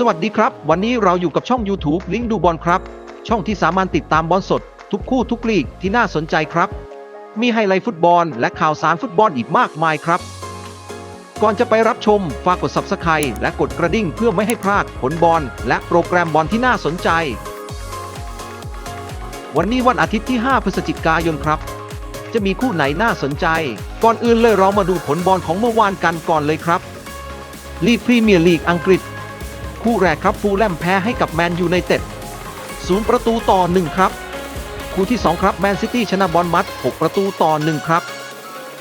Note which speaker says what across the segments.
Speaker 1: สวัสดีครับ วันนี้เราอยู่กับช่อง YouTube ลิงก์ดูบอลครับ ช่องที่สามารถติดตามบอลสด ทุกคู่ทุกลีกที่น่าสนใจครับ มีไฮไลท์ฟุตบอล และข่าวสารฟุตบอลอีกมากมายครับ ก่อนจะไปรับชมฝากกด Subscribe และกดกระดิ่งเพื่อไม่ให้พลาดผลบอลและโปรแกรมบอลที่น่าสนใจ วันนี้วันอาทิตย์ที่ 5 พฤศจิกายนครับ จะมีคู่ไหนน่าสนใจ ก่อนอื่นเลยเรามาดูผลบอลของเมื่อวานกันก่อนเลยครับลีกพรีเมียร์ลีกอังกฤษ คู่แรกครับฟูลแลมแพ้ให้กับแมนยูไนเต็ดศูนย์ประตูต่อ 1 ครับ คู่ที่ 2 ครับแมนซิตี้ชนะบอลมัด 6 ประตูต่อ 1 ครับ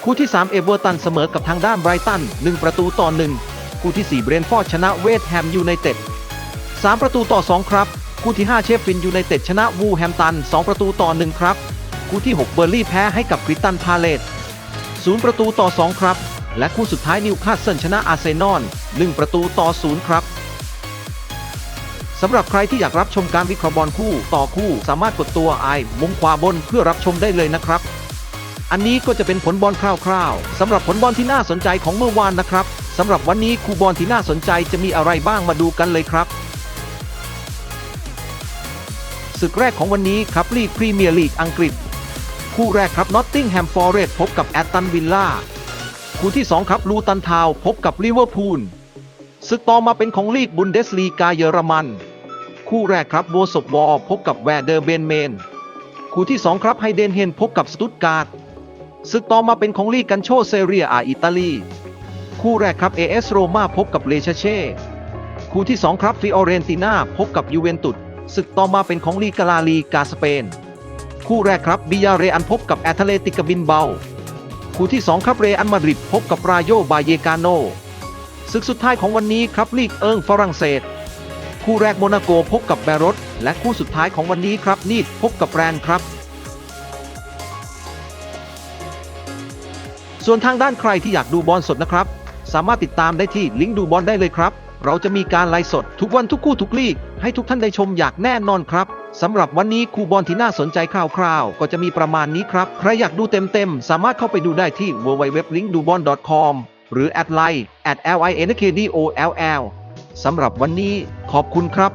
Speaker 1: คู่ที่ 3 เอเวอร์ตันเสมอกับทางด้านไบรตัน 1 ประตูต่อ 1 คู่ที่ 4 เบรนฟอร์ดชนะเวสต์แฮมยูไนเต็ด3ประตูต่อ 2 ครับ คู่ที่ 5 เชฟฟินยูไนเต็ดชนะวูแฮมตัน 2 ประตูต่อ 1 ครับ คู่ที่ 6 เบอร์ลี่แพ้ให้กับคริตันพาเลต0ประตูต่อ 2 ครับ และคู่สุดท้ายนิวคาสเซิลชนะอาร์เซนอล1ประตูต่อ 0 ครับ สำหรับใครที่อยากรับชมการวิเคราะห์บอลคู่ต่อคู่สามารถกดตัวไอมุมขวาบนเพื่อรับชมได้เลยนะครับ อันนี้ก็จะเป็นผลบอลคร่าวๆสำหรับผลบอลที่น่าสนใจของเมื่อวานนะครับสำหรับวันนี้คู่บอลที่น่าสนใจจะมีอะไรบ้างมาดูกันเลยครับศึกแรกของวันนี้ครับลีกพรีเมียร์ลีกอังกฤษ คู่แรกครับนอตติงแฮมฟอร์เรสพบกับแอตตันวิลล่าคู่ที่ 2 ครับลูตันทาวพบกับลิเวอร์พูล ศึกต่อมาเป็นของลีกบุนเดสลีกาเยอรมัน คู่แรกครับโวสบวอพบกับแวร์เดอร์เบนเมน คู่ที่ 2 ครับไฮเดนเฮนพบกับสตุตการ์ดศึกต่อมาเป็นของลีกกันโชเซเรียอาอิตาลี คู่แรกครับเอเอสโรมาพบกับเลเชเช่ คู่ที่ 2 ครับฟิออเรนติน่าพบกับยูเวนตุสศึกต่อมาเป็นของลีกาลาลีกาสเปน คู่แรกครับบิยาเรอันพบกับแอตเลติกบินเบา คู่ที่ 2 ครับเรอันมาดริดพบกับราโยบาเยกาโน ศึกสุดท้ายของวันนี้ครับลีกเอิงฝรั่งเศส คู่แรกโมนาโกพบกับแบรถและคู่สุดท้ายของวันนี้ครับนีดพบกับแรนครับ ส่วนทางด้านใครที่อยากดูบอลสดนะครับ สามารถติดตามได้ที่ลิงก์ดูบอลได้เลยครับ เราจะมีการไลฟ์สดทุกวันทุกคู่ทุกลีก ให้ทุกท่านได้ชมอย่างแน่นอนครับสำหรับวันนี้คู่บอลที่น่าสนใจคร่าวๆ ก็จะมีประมาณนี้ครับ ใครอยากดูเต็มๆ สามารถเข้าไปดูได้ที่ www.linkdubon.com หรือแอดไลน์ @linkdoll สำหรับวันนี้ขอบคุณครับ